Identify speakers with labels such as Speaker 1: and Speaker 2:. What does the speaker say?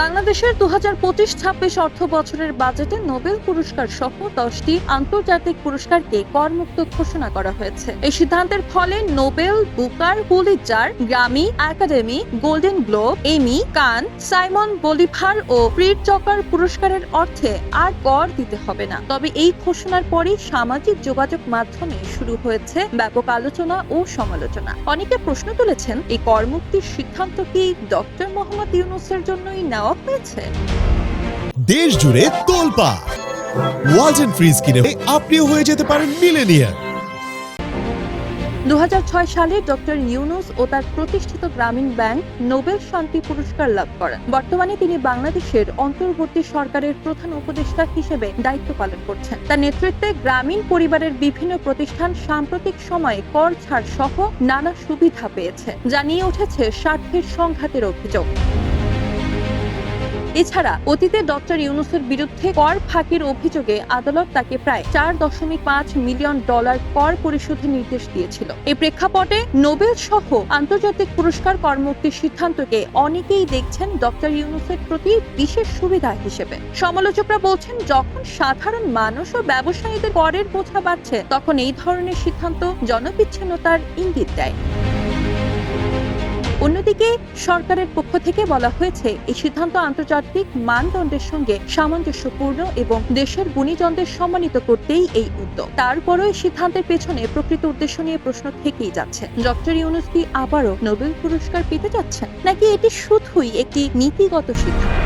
Speaker 1: বাংলাদেশের দু হাজার পঁচিশ ছাব্বিশ অর্থ বছরের বাজেটে নোবেল পুরস্কার সহ দশটি আন্তর্জাতিক পুরস্কারকে করমুক্ত ঘোষণা করা হয়েছে। এই সিদ্ধান্তের ফলে Nobel, Booker Pulitzer Grammy, Academy, Golden Globe, Emmy, Cannes, Simon Bolivar ও প্রিট চকার পুরস্কারের অর্থে আর কর দিতে হবে না। তবে এই ঘোষণার পরই সামাজিক যোগাযোগ মাধ্যমে শুরু হয়েছে ব্যাপক আলোচনা ও সমালোচনা। অনেকে প্রশ্ন তুলেছেন, এই করমুক্তির সিদ্ধান্ত কি ডক্টর মোহাম্মদ ইউনুসের জন্যই নেওয়া হয়েছে।
Speaker 2: দেশ জুড়ে তোলপা ওয়ালটন ফ্রিজ কিনে আপনিও হয়ে যেতে পারেন মিলেনিয়ার
Speaker 1: দু হাজার ছয় সালে ডক্টর ইউনুস ও তার প্রতিষ্ঠিত গ্রামীণ ব্যাংক নোবেল শান্তি পুরস্কার লাভ করেন। বর্তমানে তিনি বাংলাদেশের অন্তর্বর্তী সরকারের প্রধান উপদেষ্টা হিসেবে দায়িত্ব পালন করছেন। তার নেতৃত্বে গ্রামীণ পরিবারের বিভিন্ন প্রতিষ্ঠান সাম্প্রতিক সময়ে কর ছাড় সহ নানা সুবিধা পেয়েছে জানিয়ে উঠেছে স্বার্থের সংঘাতের অভিযোগ। এছাড়া অতীতে ডক্টর ইউনুসের বিরুদ্ধে কর ফাঁকির অভিযোগে আদালত তাকে প্রায় চার দশমিক পাঁচ মিলিয়ন ডলার কর পরিশোধের নির্দেশ দিয়েছিল। এই প্রেক্ষাপটে নোবেল সহ আন্তর্জাতিক পুরস্কার করমুক্তির সিদ্ধান্তকে অনেকেই দেখছেন ডক্টর ইউনুসের প্রতি বিশেষ সুবিধা হিসেবে। সমালোচকরা বলছেন, যখন সাধারণ মানুষ ও ব্যবসায়ীদের করের বোঝা বাড়ছে, তখন এই ধরনের সিদ্ধান্ত জনবিচ্ছিন্নতার ইঙ্গিত দেয়। অন্যদিকে, সরকারের পক্ষ থেকে বলা হয়েছে, এই সিদ্ধান্ত আন্তর্জাতিক মানদণ্ডের সঙ্গে সামঞ্জস্যপূর্ণ এবং দেশের গুণীজনদের সম্মানিত করতেই এই উদ্যোগ। তারপরও এই সিদ্ধান্তের পেছনে প্রকৃত উদ্দেশ্য নিয়ে প্রশ্ন থেকেই যাচ্ছে। ডক্টর ইউনুস কি আবারও নোবেল পুরস্কার পেতে যাচ্ছেন? নাকি এটি শুধুই একটি নীতিগত সিদ্ধান্ত?